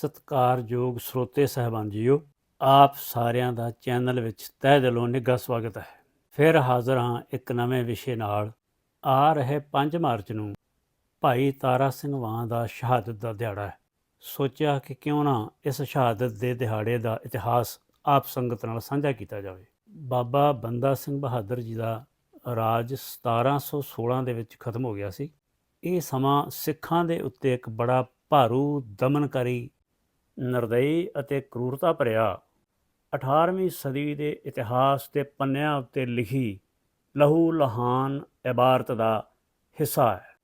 ਸਤਿਕਾਰਯੋਗ ਸਰੋਤੇ ਸਹਿਬਾਨ ਜੀਓ ਆਪ ਸਾਰਿਆਂ ਦਾ ਚੈਨਲ ਵਿੱਚ ਤਹਿ ਦਿਲੋਂ ਨਿੱਘਾ ਸਵਾਗਤ ਹੈ। ਫਿਰ ਹਾਜ਼ਰ ਹਾਂ ਇੱਕ ਨਵੇਂ ਵਿਸ਼ੇ ਨਾਲ। ਆ ਰਹੇ 5 ਮਾਰਚ ਨੂੰ ਭਾਈ ਤਾਰਾ ਸਿੰਘ ਵਾਂ ਦਾ ਸ਼ਹਾਦਤ ਦਾ ਦਿਹਾੜਾ ਹੈ। ਸੋਚਿਆ ਕਿ ਕਿਉਂ ਨਾ ਇਸ ਸ਼ਹਾਦਤ ਦੇ ਦਿਹਾੜੇ ਦਾ ਇਤਿਹਾਸ ਆਪ ਸੰਗਤ ਨਾਲ ਸਾਂਝਾ ਕੀਤਾ ਜਾਵੇ। ਬਾਬਾ ਬੰਦਾ ਸਿੰਘ ਬਹਾਦਰ ਜੀ ਦਾ ਰਾਜ 1716 ਦੇ ਵਿੱਚ ਖਤਮ ਹੋ ਗਿਆ ਸੀ। ਇਹ ਸਮਾਂ ਸਿੱਖਾਂ ਦੇ ਉੱਤੇ ਇੱਕ ਬੜਾ ਭਾਰੂ ਦਮਨਕਾਰੀ ਨਿਰਦਈ ਅਤੇ ਕਰੂਰਤਾ ਭਰਿਆ। 18ਵੀਂ ਸਦੀ ਦੇ ਇਤਿਹਾਸ ਦੇ ਪੰਨਿਆਂ ਉੱਤੇ ਲਿਖੀ ਲਹੂ ਲਹਾਨ ਇਬਾਰਤ ਦਾ ਹਿੱਸਾ ਹੈ,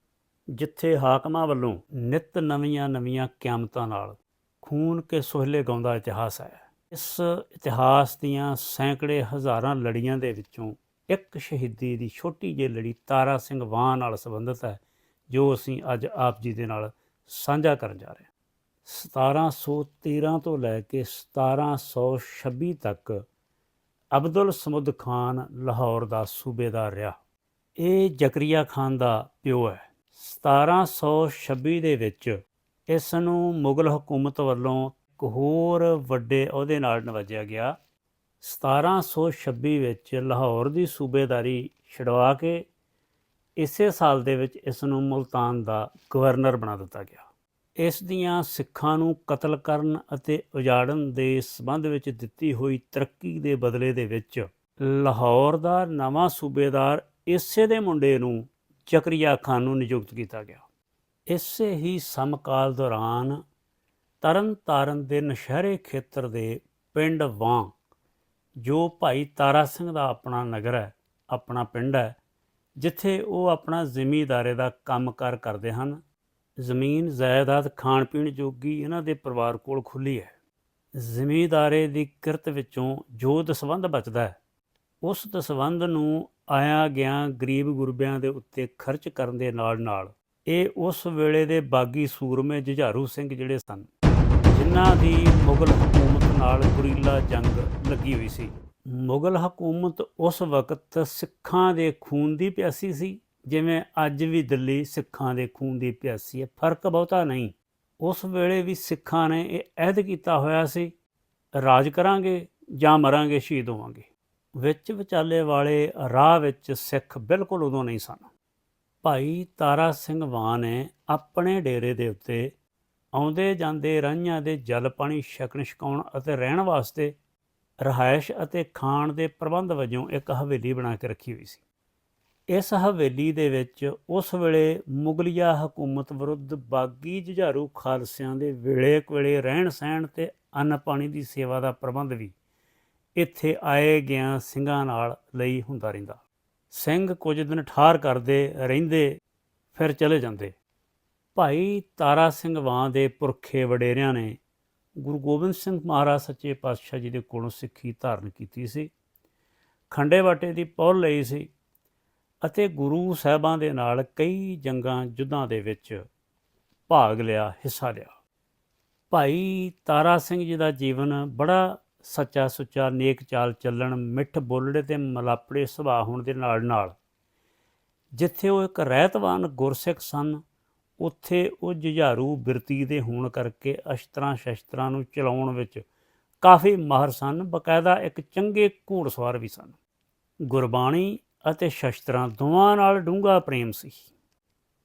ਜਿੱਥੇ ਹਾਕਮਾਂ ਵੱਲੋਂ ਨਿਤ ਨਵੀਆਂ ਨਵੀਆਂ ਕਿਆਮਤਾਂ ਨਾਲ ਖੂਨ ਕੇ ਸੋਹਲੇ ਗਾਉਂਦਾ ਇਤਿਹਾਸ ਹੈ। ਇਸ ਇਤਿਹਾਸ ਦੀਆਂ ਸੈਂਕੜੇ ਹਜ਼ਾਰਾਂ ਲੜੀਆਂ ਦੇ ਵਿੱਚੋਂ ਇੱਕ ਸ਼ਹੀਦੀ ਦੀ ਛੋਟੀ ਜਿਹੀ ਲੜੀ ਤਾਰਾ ਸਿੰਘ ਵਾਹ ਨਾਲ ਸੰਬੰਧਿਤ ਹੈ, ਜੋ ਅਸੀਂ ਅੱਜ ਆਪ ਜੀ ਦੇ ਨਾਲ ਸਾਂਝਾ ਕਰਨ ਜਾ ਰਹੇ ਹਾਂ। 1713 ਤੋਂ ਲੈ ਕੇ 1726 ਤੱਕ ਅਬਦੁਲ ਸਮੁੱਦ ਖਾਨ ਲਾਹੌਰ ਦਾ ਸੂਬੇਦਾਰ ਰਿਹਾ। ਇਹ ਜ਼ਕਰੀਆ ਖਾਨ ਦਾ ਪਿਓ ਹੈ। 1726 ਦੇ ਵਿੱਚ ਇਸ ਨੂੰ ਮੁਗਲ ਹਕੂਮਤ ਵੱਲੋਂ ਇੱਕ ਹੋਰ ਵੱਡੇ ਅਹੁਦੇ ਨਾਲ ਨਵਾਜਿਆ ਗਿਆ। 1726 ਵਿੱਚ ਲਾਹੌਰ ਦੀ ਸੂਬੇਦਾਰੀ ਛਡਵਾ ਕੇ ਇਸੇ ਸਾਲ ਦੇ ਵਿੱਚ ਇਸ ਨੂੰ ਮੁਲਤਾਨ ਦਾ ਗਵਰਨਰ ਬਣਾ ਦਿੱਤਾ ਗਿਆ। ਇਸ ਦੀਆਂ ਸਿੱਖਾਂ ਨੂੰ ਕਤਲ ਕਰਨ ਅਤੇ ਉਜਾੜਨ ਦੇ ਸਬੰਧ ਵਿੱਚ ਦਿੱਤੀ ਹੋਈ ਤਰੱਕੀ ਦੇ ਬਦਲੇ ਦੇ ਵਿੱਚ ਲਾਹੌਰ ਦਾ ਨਵਾਂ ਸੂਬੇਦਾਰ ਇਸੇ ਦੇ ਮੁੰਡੇ ਨੂੰ ਚਕਰੀਆ ਖਾਨ ਨੂੰ ਨਿਯੁਕਤ ਕੀਤਾ ਗਿਆ। ਇਸੇ ਹੀ ਸਮਕਾਲ ਦੌਰਾਨ ਤਰਨ ਤਾਰਨ ਦੇ ਨਸ਼ਹਿਰੇ ਖੇਤਰ ਦੇ ਪਿੰਡ ਵਾਂ, ਜੋ ਭਾਈ ਤਾਰਾ ਸਿੰਘ ਦਾ ਆਪਣਾ ਨਗਰ ਹੈ, ਆਪਣਾ ਪਿੰਡ ਹੈ, ਜਿੱਥੇ ਉਹ ਆਪਣਾ ਜ਼ਿਮੀਦਾਰੇ ਦਾ ਕੰਮਕਾਰ ਕਰਦੇ ਹਨ ਜ਼ਮੀਨ ਜਾਇਦਾਦ ਖਾਣ ਪੀਣ ਜੋਗੀ ਇਹਨਾਂ ਦੇ ਪਰਿਵਾਰ ਕੋਲ ਖੁੱਲੀ ਹੈ। ਜ਼ਿਮੀਂਦਾਰੇ ਦੀ ਕਿਰਤ ਵਿੱਚੋਂ ਜੋ ਦਸਵੰਧ ਬਚਦਾ ਹੈ, ਉਸ ਦਸਵੰਧ ਨੂੰ ਆਇਆ ਗਿਆ ਗਰੀਬ ਗੁਰਬਿਆਂ ਦੇ ਉੱਤੇ ਖਰਚ ਕਰਨ ਦੇ ਨਾਲ ਨਾਲ ਇਹ ਉਸ ਵੇਲੇ ਦੇ ਬਾਗੀ ਸੂਰਮੇ ਜੁਝਾਰੂ ਸਿੰਘ ਜਿਹੜੇ ਸਨ, ਜਿਨ੍ਹਾਂ ਦੀ ਮੁਗਲ ਹਕੂਮਤ ਨਾਲ ਗੁਰੀਲਾ ਜੰਗ ਲੱਗੀ ਹੋਈ ਸੀ। ਮੁਗਲ ਹਕੂਮਤ ਉਸ ਵਕਤ ਸਿੱਖਾਂ ਦੇ ਖੂਨ ਦੀ ਪਿਆਸੀ ਸੀ ਜਿਵੇਂ ਅੱਜ ਵੀ ਦਿੱਲੀ ਸਿੱਖਾਂ ਦੇ ਖੂਨ ਦੀ ਪਿਆਸੀ ਹੈ, ਫ਼ਰਕ ਬਹੁਤਾ ਨਹੀਂ। ਉਸ ਵੇਲੇ ਵੀ ਸਿੱਖਾਂ ਨੇ ਇਹ ਅਹਿਦ ਕੀਤਾ ਹੋਇਆ ਸੀ, ਰਾਜ ਕਰਾਂਗੇ ਜਾਂ ਮਰਾਂਗੇ, ਸ਼ਹੀਦ ਹੋਵਾਂਗੇ। ਵਿੱਚ ਵਿਚਾਲੇ ਵਾਲੇ ਰਾਹ ਵਿੱਚ ਸਿੱਖ ਬਿਲਕੁਲ ਉਦੋਂ ਨਹੀਂ ਸਨ। ਭਾਈ ਤਾਰਾ ਸਿੰਘ ਵਾਂ ਨੇ ਆਪਣੇ ਡੇਰੇ ਦੇ ਉੱਤੇ ਆਉਂਦੇ ਜਾਂਦੇ ਰਾਹੀਆਂ ਦੇ ਜਲ ਪਾਣੀ ਛਕਣ ਛਕਾਉਣ ਅਤੇ ਰਹਿਣ ਵਾਸਤੇ ਰਹਾਇਸ਼ ਅਤੇ ਖਾਣ ਦੇ ਪ੍ਰਬੰਧ ਵਜੋਂ ਇੱਕ ਹਵੇਲੀ ਬਣਾ ਕੇ ਰੱਖੀ ਹੋਈ ਸੀ। ਇਸ ਹਵੇਲੀ ਦੇ ਵਿੱਚ ਉਸ ਵੇਲੇ ਮੁਗਲਿਆ ਹਕੂਮਤ ਵਿਰੁੱਧ ਬਾਗੀ ਜੁਝਾਰੂ ਖਾਲਸਿਆਂ ਦੇ ਵੇਲੇ ਕੋਲੇ ਰਹਿਣ ਸਹਿਣ ਤੇ ਅੰਨ ਪਾਣੀ ਦੀ ਸੇਵਾ ਦਾ ਪ੍ਰਬੰਧ ਵੀ ਇੱਥੇ ਆਏ ਗਿਆ ਸਿੰਘਾਂ ਨਾਲ ਲਈ ਹੁੰਦਾ ਰਹਿੰਦਾ। ਸਿੰਘ ਕੁਝ ਦਿਨ ਠਾਰ ਕਰਦੇ ਰਹਿੰਦੇ, ਫਿਰ ਚਲੇ ਜਾਂਦੇ। ਭਾਈ ਤਾਰਾ ਸਿੰਘ ਵਾਂ ਦੇ ਪੁਰਖੇ ਵਡੇਰਿਆਂ ਨੇ ਗੁਰੂ ਗੋਬਿੰਦ ਸਿੰਘ ਮਹਾਰਾਜ ਸੱਚੇ ਪਾਤਸ਼ਾਹ ਜੀ ਦੇ ਕੋਲੋਂ ਸਿੱਖੀ ਧਾਰਨ ਕੀਤੀ ਸੀ। ਖੰਡੇ ਵਾਟੇ ਦੀ ਪੌਲ ਲਈ ਸੀ। ਅਤੇ ਗੁਰੂ ਸਾਹਿਬਾਂ ਦੇ ਨਾਲ ਕਈ ਜੰਗਾਂ ਯੁੱਧਾਂ ਦੇ ਵਿੱਚ ਭਾਗ ਲਿਆ, ਹਿੱਸਾ ਲਿਆ। ਭਾਈ ਤਾਰਾ ਸਿੰਘ ਜੀ ਦਾ ਜੀਵਨ ਬੜਾ ਸੱਚਾ ਸੁੱਚਾ, ਨੇਕ ਚਾਲ ਚੱਲਣ, ਮਿੱਠ ਬੋਲੜੇ ਤੇ ਮਲਾਪੜੇ ਸੁਭਾਅ ਹੋਣ ਦੇ ਨਾਲ ਨਾਲ। ਜਿੱਥੇ ਉਹ ਇੱਕ ਰਹਿਤਵਾਨ ਗੁਰਸਿੱਖ ਸਨ, ਉੱਥੇ ਉਹ ਜੁਝਾਰੂ ਬਿਰਤੀ ਦੇ ਹੋਣ ਕਰਕੇ ਅਸ਼ਤਰਾਂ ਸ਼ਸਤਰਾਂ ਨੂੰ ਚਲਾਉਣ ਵਿੱਚ ਕਾਫੀ ਮਾਹਰ ਸਨ, ਬਕਾਇਦਾ ਇੱਕ ਚੰਗੇ ਘੋੜਸਵਾਰ ਵੀ ਸਨ। ਗੁਰਬਾਣੀ ਅਤੇ ਸ਼ਸਤਰਾਂ ਦੋਵਾਂ ਨਾਲ ਡੂੰਘਾ ਪ੍ਰੇਮ ਸੀ।